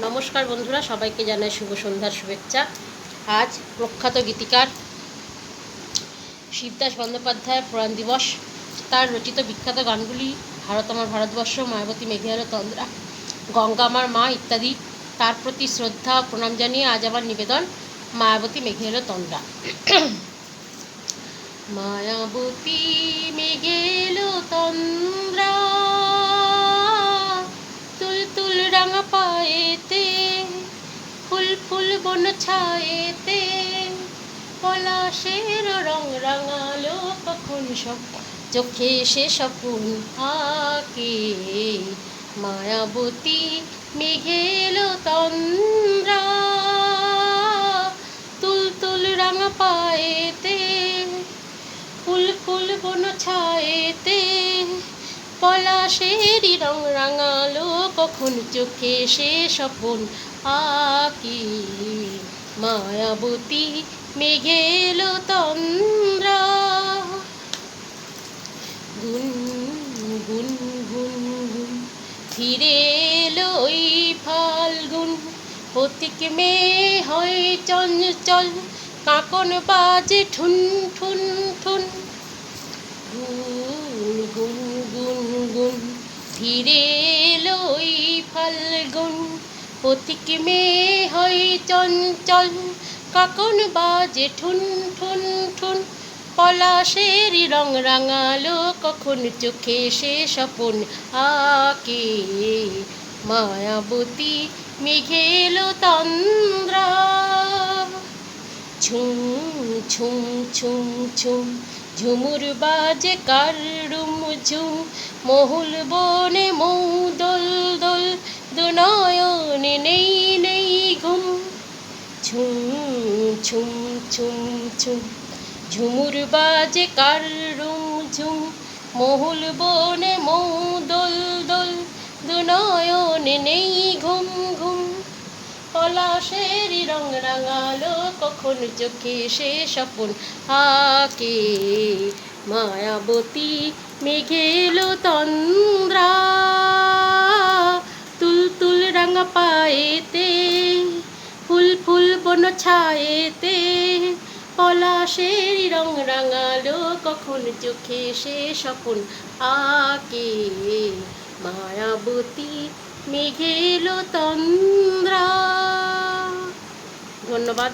নমস্কার বন্ধুরা, সবাইকে জানাই শুভ সন্ধ্যার শুভেচ্ছা। আজ প্রখ্যাত গীতিকার শিবদাস বন্দ্যোপাধ্যায়ের পুরাণ দিবস। তার রচিত বিখ্যাত গানগুলি ভারত আমার ভারতবর্ষ মায়াবতী মেঘেয়ালো তন্দ্রা গঙ্গা আমার মা ইত্যাদি। তার প্রতি শ্রদ্ধা প্রণাম জানিয়ে আজ আমার নিবেদন, মায়াবতী মেঘেয়ালো তন্দ্রা মায়াবতী মেঘেলো বন ছায়েতে, পলাশের রং রাঙালো কখন সব? চোখে সে স্বপন আকে মায়াবতী মেঘেলো তন্দ্রা। তুল তুল রাঙা পায়েতে, ফুল ফুল বন ছায়েতে, পলাশেরই রং রাঙালো কখন চোখে সে স্বপন আকি? মায়াবতী মেঘেলো তন্দ্রা গুন গুন গুন গুন, ফিরে এলো ওই ফাল্গুন। পথিক মেয়ে হয় চঞ্চল, কাকন বাজে ঠুন ঠুন ঠুন। গুন গুন গুন গুন ওই পথিক মেয়ে হয় চঞ্চল, কাকন বাজে ঠুন ঠুন ঠুন। পলাশেরই রং রাঙালো, কখন চোখে সে স্বপন আকে। মায়াবতী মেঘেলো তন্দ্রা। ঝুম ঝুম ঝুম ঝুম, ঝুমুর বাজে কারুম ঝুম। মহুল বনে মৌ দোল দোল দুনয়নে নেই নেই ঘুম। ঝুম ঝুম ঝুম ঝুম। ঝুমুর বাজে কারুম ঝুম। মহুল বনে মৌ দোল দোল। দুনয়নে নেই ঘুম ঘুম। পলাশেরই রং রাঙালো, কখন চোখে সে স্বপন। আকে মায়াবতী মেঘেলো তন্দ্রা। পায়েতে ফুল ফুল বন ছায়েতে, পলাশের রং রাঙালো, কখন চোখে সে স্বপন আকে। মায়াবতী মেঘেলো তন্দ্রা। ধন্যবাদ।